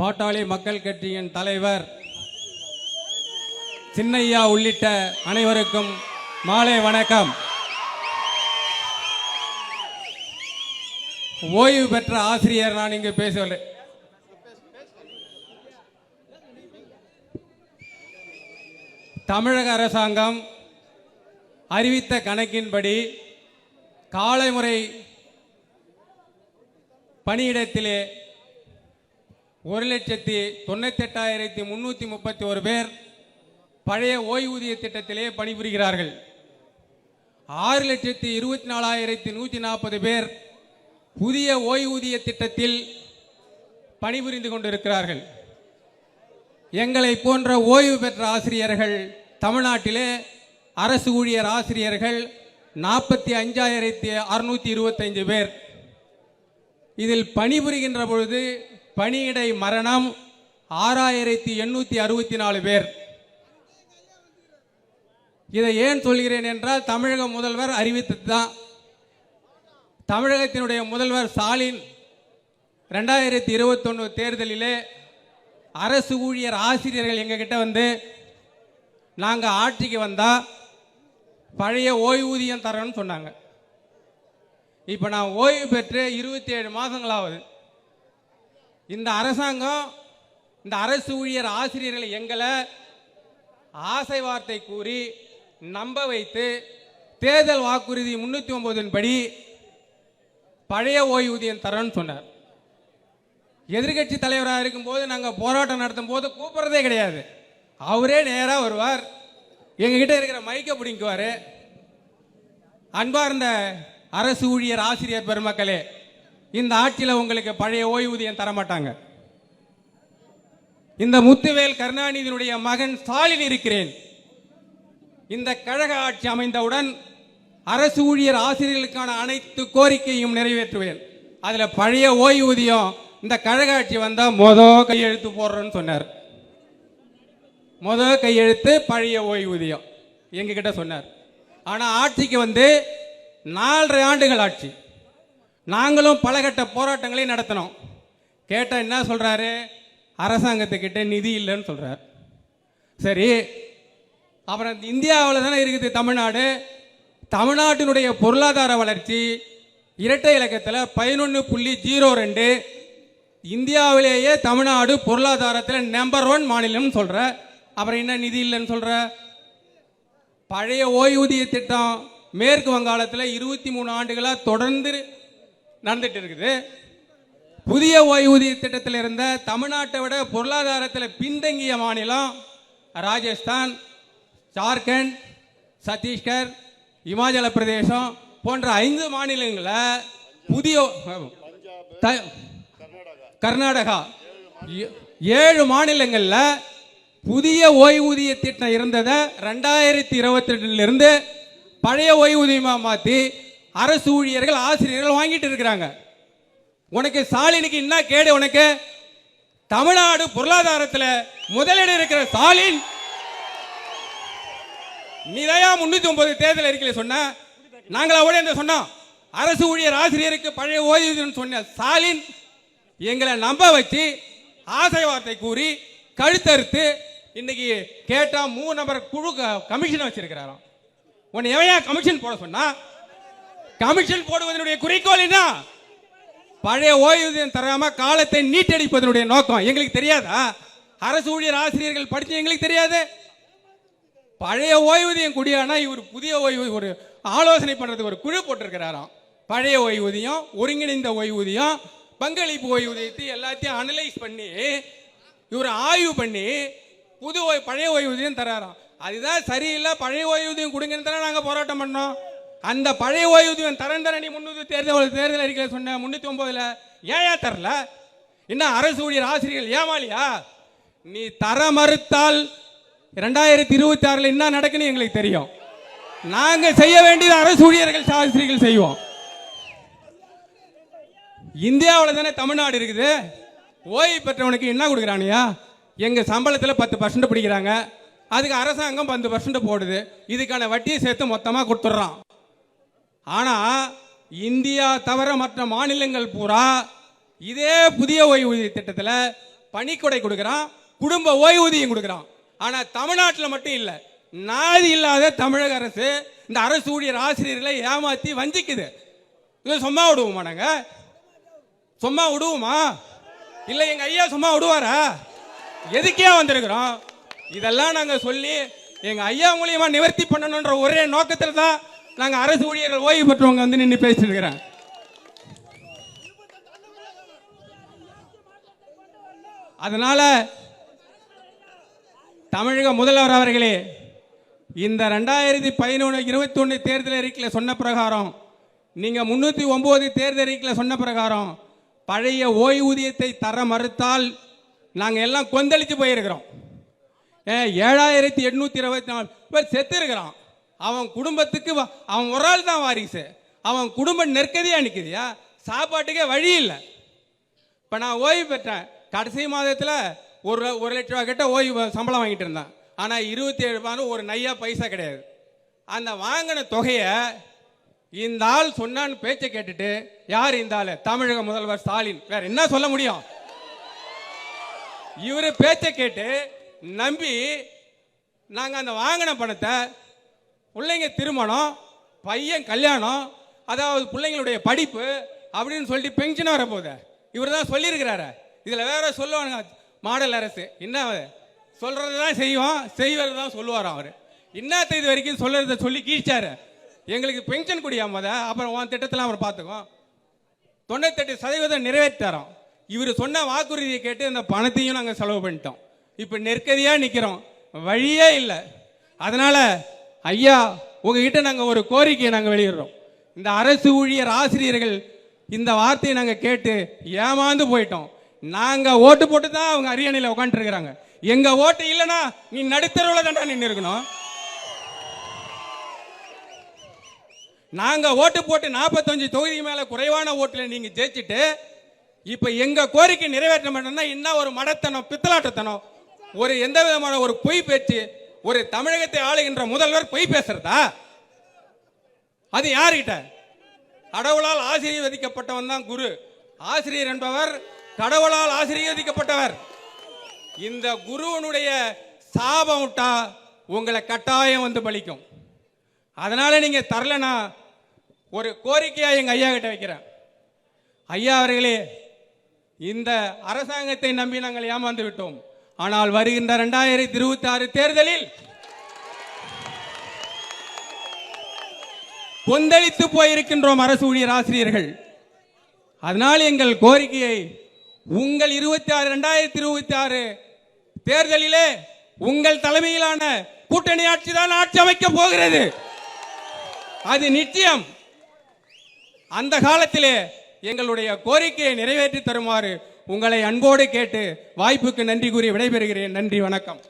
பாட்டாளி மக்கள் கட்சியின் தலைவர் சின்னையா உள்ளிட்ட அனைவருக்கும் மாலை வணக்கம். ஓய்வு பெற்ற ஆசிரியர் நான் இங்கு பேசுகிறேன் தமிழக அரசாங்கம் அறிவித்த கணக்கின்படி காலை முறை பணியிடத்திலே ஒரு லட்சத்தி தொண்ணூத்தெட்டாயிரத்தி முந்நூற்றி முப்பத்தி ஒரு பேர் பழைய ஓய்வூதிய திட்டத்திலே பணிபுரிகிறார்கள். ஆறு லட்சத்தி இருபத்தி நாலாயிரத்தி நூற்றி நாற்பது பேர் புதிய ஓய்வூதிய திட்டத்தில் பணிபுரிந்து கொண்டிருக்கிறார்கள். எங்களை போன்ற ஓய்வு பெற்ற ஆசிரியர்கள் தமிழ்நாட்டிலே அரசு ஊழியர் ஆசிரியர்கள் நாற்பத்தி அஞ்சாயிரத்தி அறுநூத்தி இருபத்தைந்து பேர். இதில் பணிபுரிகின்ற பொழுது பணியிடை மரணம் ஆறாயிரத்தி எண்ணூற்றி அறுபத்தி நாலு பேர். இதை ஏன் சொல்கிறேன் என்றால் தமிழக முதல்வர் அறிவித்தது தான் தமிழகத்தினுடைய முதல்வர் ஸ்டாலின் ரெண்டாயிரத்தி இருபத்தொன்று தேர்தலிலே அரசு ஊழியர் ஆசிரியர்கள் எங்ககிட்ட வந்து நாங்கள் ஆட்சிக்கு வந்தால் பழைய ஓய்வூதியம் தரணும்னு சொன்னாங்க. இப்போ நான் ஓய்வு பெற்று இருபத்தி ஏழு மாதங்களாவது இந்த அரசாங்கம் இந்த அரசு ஊழியர் ஆசிரியர்களை எங்களை ஆசை வார்த்தை கூறி நம்ப வைத்து தேர்தல் வாக்குறுதி முன்னூற்றி ஒன்பதின் படி பழைய ஓய்வூதியம் தரேன்னு சொன்னார். எதிர்கட்சி தலைவராக இருக்கும்போது நாங்கள் போராட்டம் நடத்தும் போது கூப்பிட்றதே கிடையாது. அவரே நேராக வருவார். எங்ககிட்ட இருக்கிற மைக்கை பிடிக்குவார் அன்பார்ந்த அரசு ஊழியர் ஆசிரியர் பெருமக்களே இந்த ஆட்சியில் உங்களுக்கு பழைய ஓய்வூதியம் தர மாட்டாங்க இந்த முத்துவேல் கருணாநிதியினுடைய மகன் ஸ்டாலின் இருக்கிறேன். இந்த கழக ஆட்சி அமைந்தவுடன் அரசு ஊழியர் ஆசிரியர்களுக்கான அனைத்து கோரிக்கையும் நிறைவேற்றுவேன். அதில் பழைய ஓய்வூதியம் இந்த கழக ஆட்சி வந்தால் மொத கையெழுத்து போடுறேன்னு சொன்னார். மொதல் கையெழுத்து பழைய ஓய்வூதியம் எங்ககிட்ட சொன்னார். ஆனால் ஆட்சிக்கு வந்து நாலரை ஆண்டுகள் ஆட்சி நாங்களும் பலகட்ட போராட்டங்களை நடத்தினோம். கேட்டால் என்ன சொல்கிறாரு அரசாங்கத்துக்கிட்ட நிதி இல்லைன்னு சொல்கிறார் சரி அப்புறம் இந்தியாவில் தானே இருக்குது தமிழ்நாடு? தமிழ்நாட்டினுடைய பொருளாதார வளர்ச்சி இரட்டை இலக்கத்தில் பதினொன்று புள்ளி ஜீரோ ரெண்டு இந்தியாவிலேயே தமிழ்நாடு பொருளாதாரத்தில் நம்பர் ஒன் மாநிலம்னு சொல்கிற அப்புறம் என்ன நிதி இல்லைன்னு சொல்கிற பழைய ஓய்வூதிய திட்டம் மேற்கு வங்காளத்தில் இருபத்தி மூணு ஆண்டுகளாக தொடர்ந்து நடந்துட்டு இருக்குது புதிய ஓய்வூதிய திட்டத்தில் இருந்த தமிழ்நாட்டை விட பொருளாதாரத்தில் பின்தங்கிய மாநிலம் ராஜஸ்தான் ஜார்க்கண்ட் சத்தீஸ்கர் இமாச்சல பிரதேசம் போன்ற ஐந்து மாநிலங்களில் புதிய த- கர்நாடகா. ஏ- ஏழு மாநிலங்களில் புதிய ஓய்வூதிய திட்டம் இருந்ததை ரெண்டாயிரத்தி இருபத்தி ரெண்டுலேருந்து பழைய ஓய்வூதியமாக மாற்றி அரசு ஊழியர்கள் ஆசிரியர்கள் வாங்கிட்டு இருக்கிறாங்க. உனக்கு ஸ்டாலினுக்கு என்ன கேடு உனக்கு? தமிழ்நாடு பொருளாதாரத்தில் முதலிடம் இருக்கிற ஸ்டாலின். நீதையா முன்னூத்தி ஒன்பது தேர்தல் அறிக்கையில் சொன்ன. நாங்களா ஓடி சொன்னோம்? அரசு ஊழியர் ஆசிரியருக்கு பழைய ஓய்வூதியம் சொன்ன ஸ்டாலின் எங்களை நம்ப வச்சு ஆசை வார்த்தை கூறி கழுத்தறுத்து இன்னைக்கு கேட்டால் மூணு நபர் குழு க- கமிஷன் வச்சிருக்கிறாராம். உன்னை எவையா கமிஷன் போட சொன்னா? கமிஷன் போடுவதனுடைய குறிக்கோள் என்ன? பழைய ஓய்வூதியம் தராம காலத்தை நீட்டடிப்பதனுடைய நோக்கம். எங்களுக்கு தெரியாதா? அரசு ஊழியர் ஆசிரியர்கள் படிச்சு எங்களுக்கு தெரியாது. பழைய ஓய்வூதியம் குடியானா இவர் புதிய ஓய்வு ஒரு ஆலோசனை பண்றதுக்கு ஒரு குழு போட்டிருக்கிறாராம். பழைய ஓய்வூதியம் ஒருங்கிணைந்த ஓய்வூதியம் பங்களிப்பு ஓய்வூதியத்தை எல்லாத்தையும் அனலைஸ் பண்ணி இவர் ஆய்வு பண்ணி புது ஓய் பழைய ஓய்வூதியம் தராராம். அதுதான் சரியில்லை பழைய ஓய்வூதியம் கொடுங்கன்னு தானே நாங்கள் போராட்டம் பண்ணோம். அந்த பழைய ஓய்வூதியம் தரந்தரணி தர முன்னூத்தி தேர்தல் தேர்தல் அறிக்கையில் சொன்ன முன்னூத்தி ஒன்பதுல ஏன் தரல? என்ன அரசு ஊழியர் ஆசிரியர்கள் ஏமாலியா நீ தர மறுத்தால் ரெண்டாயிரத்தி இருபத்தி ஆறுல என்ன நடக்குன்னு எங்களுக்கு தெரியும். நாங்க செய்ய வேண்டியது அரசு ஊழியர்கள் ஆசிரியர்கள் செய்வோம். இந்தியாவில் தானே தமிழ்நாடு இருக்குது. ஓய்வு பெற்றவனுக்கு என்ன கொடுக்குறானியா எங்க சம்பளத்தில் பத்து பர்சன்ட் பிடிக்கிறாங்க. அதுக்கு அரசாங்கம் பத்து பர்சன்ட் போடுது. இதுக்கான வட்டியை சேர்த்து மொத்தமாக கொடுத்துட்றான். ஆனா இந்தியா தவிர மற்ற மாநிலங்கள் பூரா இதே புதிய ஓய்வூதிய திட்டத்தில் பணிக்கொடை கொடுக்குறான் குடும்ப ஓய்வூதியம் கொடுக்குறான். ஆனால் தமிழ்நாட்டில் மட்டும் இல்லை நாதி இல்லாத தமிழக அரசு இந்த அரசு ஊழியர் ஆசிரியர்களை ஏமாத்தி வஞ்சிக்குது. இது சும்மா விடுவோமா நாங்க? சும்மா விடுவோமா? இல்லை எங்க ஐயா சும்மா விடுவாரா? எதுக்கே வந்திருக்கிறோம்? இதெல்லாம் நாங்கள் சொல்லி எங்க ஐயா மூலியமா நிவர்த்தி பண்ணணுன்ற ஒரே நோக்கத்தில் தான் நாங்கள் அரசு ஊழியர்கள் ஓய்வு பெற்றவங்க வந்து நின்று பேசிட்டு இருக்கிறேன் அதனால தமிழக முதல்வர் அவர்களே இந்த ரெண்டாயிரத்தி பதினொன்று இருபத்தி ஒன்று தேர்தல் அறிக்கையில் சொன்ன பிரகாரம் நீங்கள் முந்நூற்றி ஒம்பது தேர்தல் அறிக்கையில் சொன்ன பிரகாரம் பழைய ஓய்வூதியத்தை தர மறுத்தால் நாங்கள் எல்லாம் கொந்தளித்து போயிருக்கிறோம். ஏ, ஏழாயிரத்தி எட்நூற்றி இருபத்தி நாலு பேர் செத்து இருக்கிறோம் அவன் குடும்பத்துக்கு வ- அவன் ஒரு ஆள் தான் வாரிசு. அவன் குடும்பம் நெருக்கதியாக நிற்குதியா சாப்பாட்டுக்கே வழி இல்லை. இப்போ நான் ஓய்வு பெற்றேன். கடைசி மாதத்தில் ஒரு ஒரு லட்ச ரூபா கிட்ட ஓய்வு சம்பளம் வாங்கிட்டு இருந்தேன். ஆனால் இருபத்தி ஏழு ரூபான்னு ஒரு நையா பைசா கிடையாது. அந்த வாங்கின தொகையை இந்த ஆள் சொன்னான்னு பேச்சை கேட்டுட்டு யார் இந்த ஆள்? தமிழக முதல்வர் ஸ்டாலின். வேற என்ன சொல்ல முடியும்? இவர் பேச்சை கேட்டு நம்பி நாங்கள் அந்த வாங்கின பணத்தை பிள்ளைங்க திருமணம் பையன் கல்யாணம் அதாவது பிள்ளைங்களுடைய படிப்பு அப்படின்னு சொல்லிட்டு பென்ஷன் வரப்போகுது. இவர் தான் சொல்லியிருக்கிறாரு. இதில் வேற சொல்லுவானுங்க மாடல் அரசு. என்ன சொல்கிறது தான் செய்வோம் செய்வது தான் சொல்லுவாராம் அவர். என்ன இது வரைக்கும் சொல்கிறத சொல்லி கீழ்ச்சாரு. எங்களுக்கு பென்ஷன் குடியாம அப்புறம் உன் திட்டத்தெல்லாம் அவர் பார்த்துக்கோம் தொண்ணூத்தெட்டு சதவீதம் நிறைவேற்றாரோம். இவர் சொன்ன வாக்குறுதியை கேட்டு அந்த பணத்தையும் நாங்கள் செலவு பண்ணிட்டோம். இப்போ நெருக்கடியாக நிற்கிறோம் வழியே இல்லை. அதனால் ஐயா உங்ககிட்ட நாங்கள் ஒரு கோரிக்கையை நாங்கள் வெளியிடுறோம். இந்த அரசு ஊழியர் ஆசிரியர்கள் இந்த வார்த்தையை நாங்கள் கேட்டு ஏமாந்து போயிட்டோம். நாங்கள் ஓட்டு போட்டு தான் அவங்க அரியணையில் உட்காந்துருக்குறாங்க எங்கள் ஓட்டு இல்லைன்னா நீ நடுத்தரவில் தாண்டா நின்று இருக்கணும். நாங்க ஓட்டு போட்டு நாற்பத்தஞ்சு தொகுதி மேல குறைவான ஓட்டுல நீங்க ஜெயிச்சுட்டு இப்ப எங்க கோரிக்கை நிறைவேற்ற மாட்டோம்னா என்ன ஒரு மடத்தனம் பித்தலாட்டத்தனம் ஒரு எந்த விதமான ஒரு பொய் பேச்சு ஒரு தமிழகத்தை ஆளுகின்ற முதல்வர் பொய் பேசுறதா? அது யாருகிட்ட? கடவுளால் ஆசீர்வதிக்கப்பட்டவன் தான் குரு. ஆசிரியர் என்பவர் கடவுளால் ஆசீர்வதிக்கப்பட்டவர் இந்த குருவனுடைய சாபம் விட்டா உங்களை கட்டாயம் வந்து பலிக்கும். அதனால நீங்க தரலனா ஒரு கோரிக்கையா எங்க ஐயா கிட்ட வைக்கிறேன். ஐயா அவர்களே இந்த அரசாங்கத்தை நம்பி நாங்கள் ஏமாந்து விட்டோம். ஆனால் வருகின்ற ரெண்டாயிரத்தி இருபத்தி ஆறு தேர்தலில் கொந்தளித்து போயிருக்கின்றோம் அரசு ஊழியர் ஆசிரியர்கள். அதனால் எங்கள் கோரிக்கையை உங்கள் இருபத்தி ஆறு ரெண்டாயிரத்தி இருபத்தி ஆறு தேர்தலிலே உங்கள் தலைமையிலான கூட்டணி ஆட்சி தான் ஆட்சி அமைக்கப் போகிறது. அது நிச்சயம். அந்த காலத்திலே எங்களுடைய கோரிக்கையை நிறைவேற்றி தருமாறு உங்களை அன்போடு கேட்டு வாய்ப்புக்கு நன்றி கூறி விடைபெறுகிறேன். நன்றி வணக்கம்.